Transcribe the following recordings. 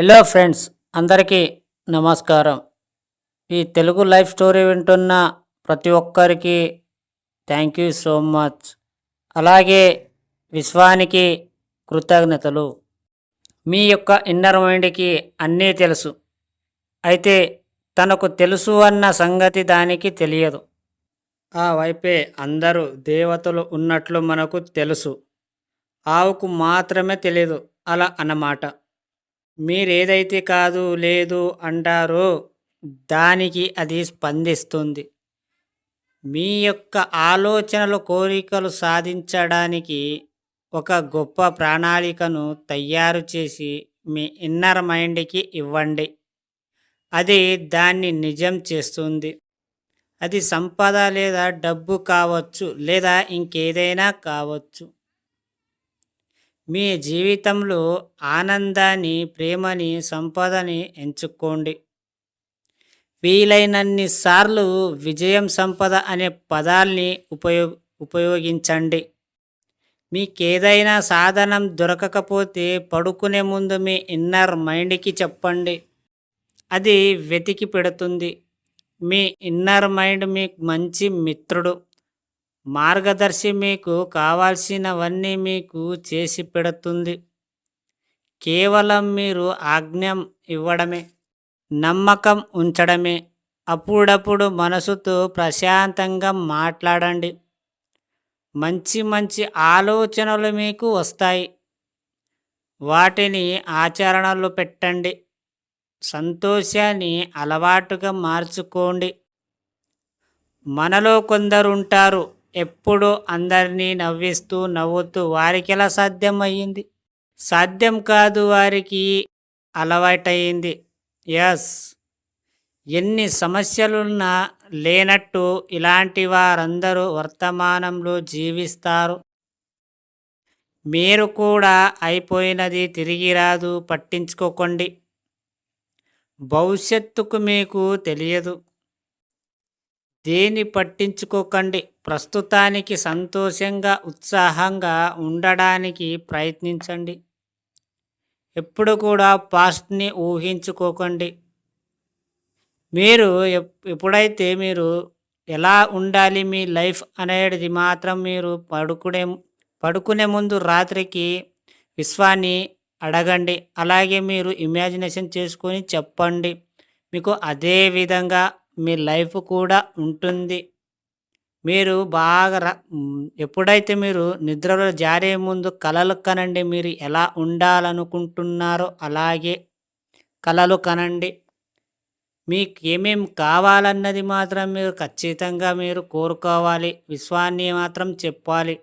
Hello friends అందరికీ నమస్కారం. ఈ తెలుగు లైఫ్ స్టోరీ వింటున్న ప్రతి ఒక్కరికి థ్యాంక్ యూ సో మచ్ అలాగే విశ్వానికి కృతజ్ఞతలు. మీ యొక్క ఇన్నర్ మైండ్కి అన్నీ తెలుసు. అయితే తనకు తెలుసు అన్న సంగతి దానికి తెలియదు. ఆ వైపే అందరూ దేవతలు ఉన్నట్లు మనకు తెలుసు. ఆవుకు మాత్రమే తెలియదు అలా అన్నమాట. మీరేదైతే కాదు లేదు అంటారో దానికి అది స్పందిస్తుంది. మీ యొక్క ఆలోచనలు కోరికలు సాధించడానికి ఒక గొప్ప ప్రణాళికను తయారు చేసి మీ ఇన్నర్ మైండ్కి ఇవ్వండి. అది దాన్ని నిజం చేస్తుంది. అది సంపద లేదా డబ్బు కావచ్చు లేదా ఇంకేదైనా కావచ్చు. మీ జీవితంలో ఆనందాన్ని ప్రేమని సంపదని ఎంచుకోండి. వీలైనన్ని సార్లు విజయం సంపద అనే పదాల్ని ఉపయోగ ఉపయోగించండి. మీకేదైనా సాధనం దొరకకపోతే పడుకునే ముందు మీ ఇన్నర్ మైండ్కి చెప్పండి. అది వెతికి పెడుతుంది. మీ ఇన్నర్ మైండ్ మీకు మంచి మిత్రుడు. మార్గదర్శి మీకు కావాల్సినవన్నీ మీకు చేసి పెడుతుంది. కేవలం మీరు ఆజ్ఞం ఇవ్వడమే నమ్మకం ఉంచడమే. అప్పుడప్పుడు మనసుతో ప్రశాంతంగా మాట్లాడండి. మంచి మంచి ఆలోచనలు మీకు వస్తాయి. వాటిని ఆచరణలో పెట్టండి. సంతోషాన్ని అలవాటుగా మార్చుకోండి. మనలో కొందరుంటారు ఎప్పుడూ అందరినీ నవ్విస్తూ నవ్వుతూ వారికి ఎలా సాధ్యమయ్యింది? సాధ్యం కాదు వారికి అలవాటయింది ఎస్ ఎన్ని సమస్యలున్నా లేనట్టు ఇలాంటి వారందరూ వర్తమానంలో జీవిస్తారు. మీరు కూడా అయిపోయినది తిరిగి రాదు పట్టించుకోకండి. భవిష్యత్తుకు మీకు తెలియదు. దేని పట్టించుకోకండి. ప్రస్తుతానికి సంతోషంగా ఉత్సాహంగా ఉండడానికి ప్రయత్నించండి. ఎప్పుడు కూడా పాస్ట్ని ఊహించుకోకండి. మీరు ఎప్పుడైతే మీరు ఎలా ఉండాలి మీ లైఫ్ అనేది మాత్రం మీరు పడుకునే పడుకునే ముందు రాత్రికి విశ్వాన్ని అడగండి. అలాగే మీరు ఇమాజినేషన్ చేసుకొని చెప్పండి. మీకు అదే విధంగా మీ లైఫ్ కూడా ఉంటుంది. మీరు బాగా ఎప్పుడైతే మీరు నిద్రలో జారే ముందు కలలు కనండి మీరు ఎలా ఉండాలనుకుంటున్నారో అలాగే కలలు కనండి. మీకు ఏమేమి కావాలన్నది మాత్రం మీరు ఖచ్చితంగా మీరు కోరుకోవాలి. విశ్వాన్ని మాత్రం చెప్పాలి.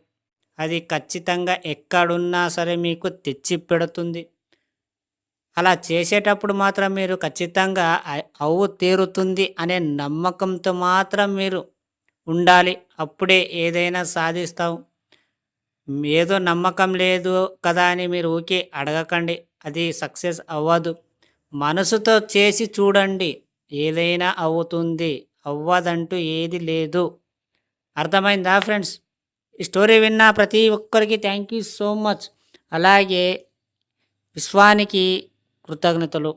అది ఖచ్చితంగా ఎక్కడున్నా సరే మీకు తెచ్చి పెడుతుంది అలా చేసేటప్పుడు మాత్రం మీరు ఖచ్చితంగా అవు తీరుతుంది అనే నమ్మకంతో మాత్రం మీరు ఉండాలి. అప్పుడే ఏదైనా సాధిస్తాం ఏదో నమ్మకం లేదు కదా అని మీరు ఊకే అడగకండి. అది సక్సెస్ అవ్వదు. మనసుతో చేసి చూడండి. ఏదైనా అవుతుంది. అవ్వదంటూ ఏది లేదు. అర్థమైందా ఫ్రెండ్స్? ఈ స్టోరీ విన్న ప్రతి ఒక్కరికి థ్యాంక్ యూ సో మచ్. అలాగే విశ్వానికి కృతజ్ఞతలు.